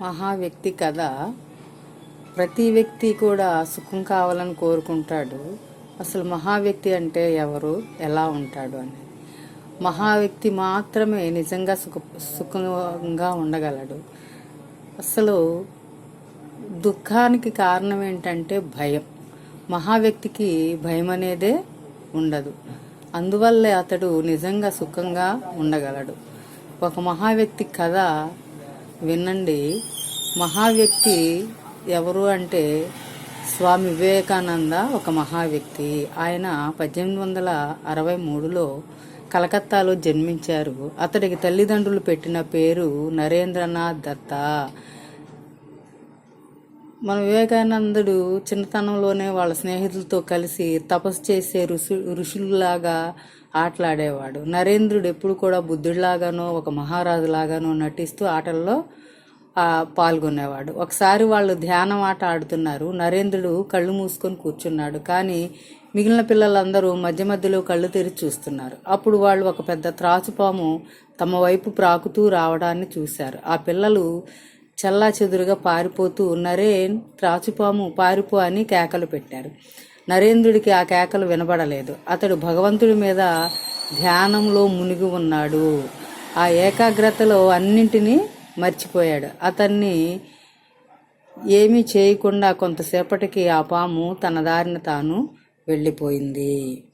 మహా వ్యక్తి కథ. ప్రతి వ్యక్తి కూడా సుఖం కావాలని కోరుకుంటాడు. అసలు మహా వ్యక్తి అంటే ఎవరు? ఎలా ఉంటాడు అని మహా వ్యక్తి మాత్రమే నిజంగా సుఖ సుఖంగా ఉండగలడు. అసలు దుఃఖానికి కారణం ఏంటంటే భయం. మహా వ్యక్తికి భయం అనేదే ఉండదు. అందువల్లే అతడు నిజంగా సుఖంగా ఉండగలడు. ఒక మహా వ్యక్తి కథ వినండి. మహా వ్యక్తి ఎవరు అంటే స్వామి వివేకానంద ఒక మహా వ్యక్తి ఆయన పద్దెనిమిది వందల అరవై మూడులో కలకత్తాలో జన్మించారు. అతడికి తల్లిదండ్రులు పెట్టిన పేరు నరేంద్రనాథ్ దత్త. మన వివేకానందుడు చిన్నతనంలోనే వాళ్ళ స్నేహితులతో కలిసి తపస్సు చేసే ఋషు ఋషుల్లాగా ఆటలాడేవాడు. నరేంద్రుడు ఎప్పుడు కూడా బుద్ధుడిలాగానో ఒక మహారాజులాగానో నటిస్తూ ఆటల్లో పాల్గొనేవాడు. ఒకసారి వాళ్ళు ధ్యానం ఆట ఆడుతున్నారు. నరేంద్రుడు కళ్ళు మూసుకొని కూర్చున్నాడు. కానీ మిగిలిన పిల్లలందరూ మధ్య మధ్యలో కళ్ళు తెరిచి చూస్తున్నారు. అప్పుడు వాళ్ళు ఒక పెద్ద త్రాచుపాము తమ వైపు ప్రాకుతూ రావడాన్ని చూశారు. ఆ పిల్లలు చల్లా చెదురుగా పారిపోతూ నరేన్ త్రాచుపాము పారిపో అని కేకలు పెట్టారు. నరేంద్రుడికి ఆ కేకలు వినబడలేదు. అతడు భగవంతుడి మీద ధ్యానంలో మునిగి ఉన్నాడు. ఆ ఏకాగ్రతలో అన్నింటినీ మర్చిపోయాడు. అతన్ని ఏమీ చేయకుండా కొంతసేపటికి ఆ పాము తన దారిన తాను వెళ్ళిపోయింది.